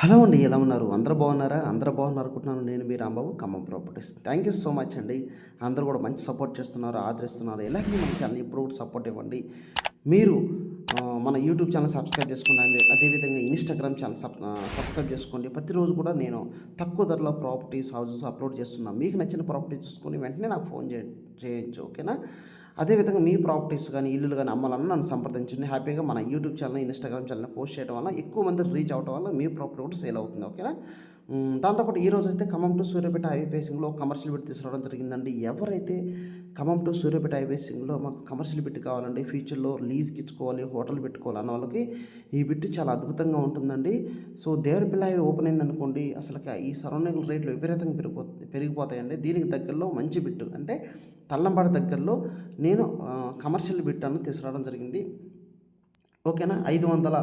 Hello అండి ఎలా ఉన్నారు? అందరూ బాగున్నారా? అందరూ బాగున్నారు అనుకుంటున్నాను. నేను మీ Rambabu Khammam properties. Thank you so much అండి. అందరూ కూడా మంచి సపోర్ట్ చేస్తున్నారు ఆదరిస్తున్నారు. ఎలాగని మన ఛానల్ ఇప్పుడు కూడా సపోర్ట్ ఇవ్వండి. మీరు మన యూట్యూబ్ ఛానల్ సబ్స్క్రైబ్ చేసుకోండి అదే అదేవిధంగా ఇన్స్టాగ్రామ్ ఛానల్ సబ్ సబ్స్క్రైబ్ చేసుకోండి. ప్రతిరోజు కూడా నేను తక్కువ ధరలో ప్రాపర్టీస్ హౌసెస్ అప్లోడ్ చేస్తున్నాను మీకు నచ్చిన ప్రాపర్టీ చూసుకొని వెంటనే నాకు ఫోన్ చేయండి. చేయొచ్చు ఓకేనా? అదేవిధంగా మీ ప్రాపర్టీస్ కానీ ఇల్లులు కానీ అమ్మాలన్నా నన్ను సంప్రదించండి. హ్యాపీగా మన YouTube channel Instagram channel post చేయడం వల్ల ఎక్కువ మంది రీచ్ అవడం వల్ల మీ ప్రాపర్టీ కూడా సేల్ అవుతుంది ఓకేనా? దాంతోపాటు ఈ రోజు అయితే ఖమ్మం టు సూర్యాపేట హైవే ఫేసింగ్లో కమర్షియల్ బిట్ తీసుకురావడం జరిగిందండి. ఎవరైతే ఖమ్మం టు సూర్యాపేట హైవే ఫేసింగ్లో మాకు కమర్షియల్ బిట్ కావాలండి ఫ్యూచర్లో లీజ్కి ఇచ్చుకోవాలి హోటల్ పెట్టుకోవాలి అన్న వాళ్ళకి ఈ బిట్ చాలా అద్భుతంగా ఉంటుందండి. సో దేవరపిల్ల హైవే ఓపెన్ అయింది అనుకోండి అసలు ఈ సరౌండింగ్ రేట్లు విపరీతంగా పెరిగిపో పెరిగిపోతాయండి. దీనికి దగ్గరలో మంచి బిట్టు అంటే తల్లంబాడ దగ్గరలో నేను కమర్షియల్ బిట్టాను తీసుకురావడం జరిగింది. ఓకేనా? ఐదు వందల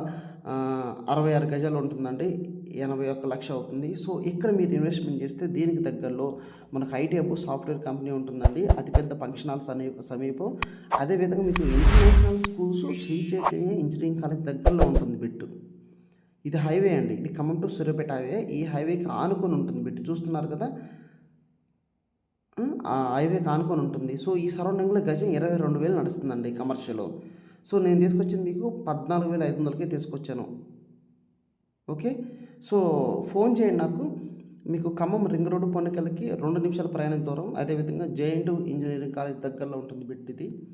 అరవై ఆరు గజాలు ఉంటుందండి. ఎనభై ఒక్క లక్ష అవుతుంది. సో ఇక్కడ మీరు ఇన్వెస్ట్మెంట్ చేస్తే దీనికి దగ్గరలో మనకు ఐటీఎఫ్ సాఫ్ట్వేర్ కంపెనీ ఉంటుందండి. అతిపెద్ద ఫంక్షన్ హాల్ సమీప. సమీపం అదేవిధంగా మీకు international schools Sri Chaitanya engineering college దగ్గరలో ఉంటుంది బిట్టు. ఇది హైవే అండి. ఇది ఖమ్మం టు సూర్యపేట హైవే. ఈ హైవేకి ఆనుకొని ఉంటుంది బిట్టు. చూస్తున్నారు కదా? హైవే హైవేకి ఆనుకొని ఉంటుంది. సో ఈ సరౌండింగ్లో గజం ఇరవై రెండు వేలు నడుస్తుందండి కమర్షియల్. సో నేను తీసుకొచ్చింది మీకు పద్నాలుగు వేల ఐదు వందలకే తీసుకొచ్చాను. ఓకే? సో ఫోన్ చేయండి నాకు. మీకు ఖమ్మం రింగ్ రోడ్డు పొన్నకెళ్ళకి రెండు నిమిషాల ప్రయాణం దూరం. అదేవిధంగా జేఎన్టు ఇంజనీరింగ్ కాలేజ్ దగ్గరలో ఉంటుంది బిట్ ఇది.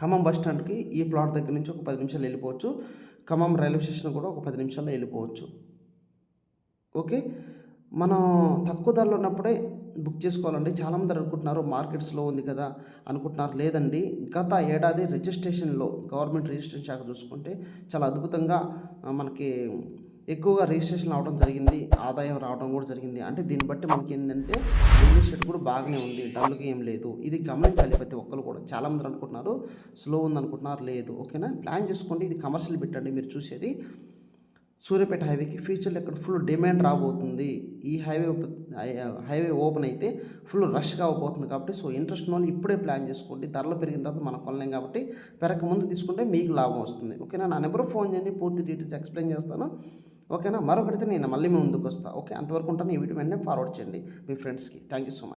ఖమ్మం బస్ స్టాండ్కి ఈ ప్లాట్ దగ్గర నుంచి ఒక పది నిమిషాలు వెళ్ళిపోవచ్చు. ఖమ్మం రైల్వే స్టేషన్ కూడా ఒక పది నిమిషాల్లో వెళ్ళిపోవచ్చు. ఓకే? మనం తక్కువ ధరలో ఉన్నప్పుడే బుక్ చేసుకోవాలండి. చాలామంది అనుకుంటున్నారు మార్కెట్స్లో ఉంది కదా అనుకుంటున్నారు. లేదండి. గత ఏడాది రిజిస్ట్రేషన్లో గవర్నమెంట్ రిజిస్ట్రేషన్ శాఖ చూసుకుంటే చాలా అద్భుతంగా మనకి ఎక్కువగా రిజిస్ట్రేషన్ అవడం జరిగింది. ఆదాయం రావడం కూడా జరిగింది. అంటే దీన్ని బట్టి మనకి ఏంటంటే రియల్ ఎస్టేట్ కూడా బాగానే ఉంది. డల్గా ఏం లేదు. ఇది గమనించాలి ప్రతి ఒక్కరు కూడా. చాలామంది అనుకుంటున్నారు స్లో ఉంది అనుకుంటున్నారు లేదు. ఓకేనా? ప్లాన్ చేసుకోండి. ఇది కమర్షియల్ పెట్టండి మీరు చూసేది. సూర్యాపేట హైవేకి ఫ్యూచర్లో ఇక్కడ ఫుల్ డిమాండ్ రాబోతుంది. ఈ హైవే హైవే ఓపెన్ అయితే ఫుల్ రష్గా అవబోతుంది కాబట్టి సో ఇంట్రెస్ట్ ఉన్న వాళ్ళు ఇప్పుడే ప్లాన్ చేసుకోండి. ధరలు పెరిగిన తర్వాత మనం కొనలేం కాబట్టి పెరక ముందు తీసుకుంటే మీకు లాభం వస్తుంది. ఓకేనా? నా నెంబర్ ఫోన్ చేయండి. పూర్తి డీటెయిల్స్ ఎక్స్ప్లెయిన్ చేస్తాను. ఓకేనా? మరొకటితే నేను మళ్ళీ మీ ముందుకు వస్తాను ఓకే? అంతవరకు ఉంటాను. ఈ వీడియో వెంటనే ఫార్వర్డ్ చేయండి మీ ఫ్రెండ్స్కి. Thank you so much.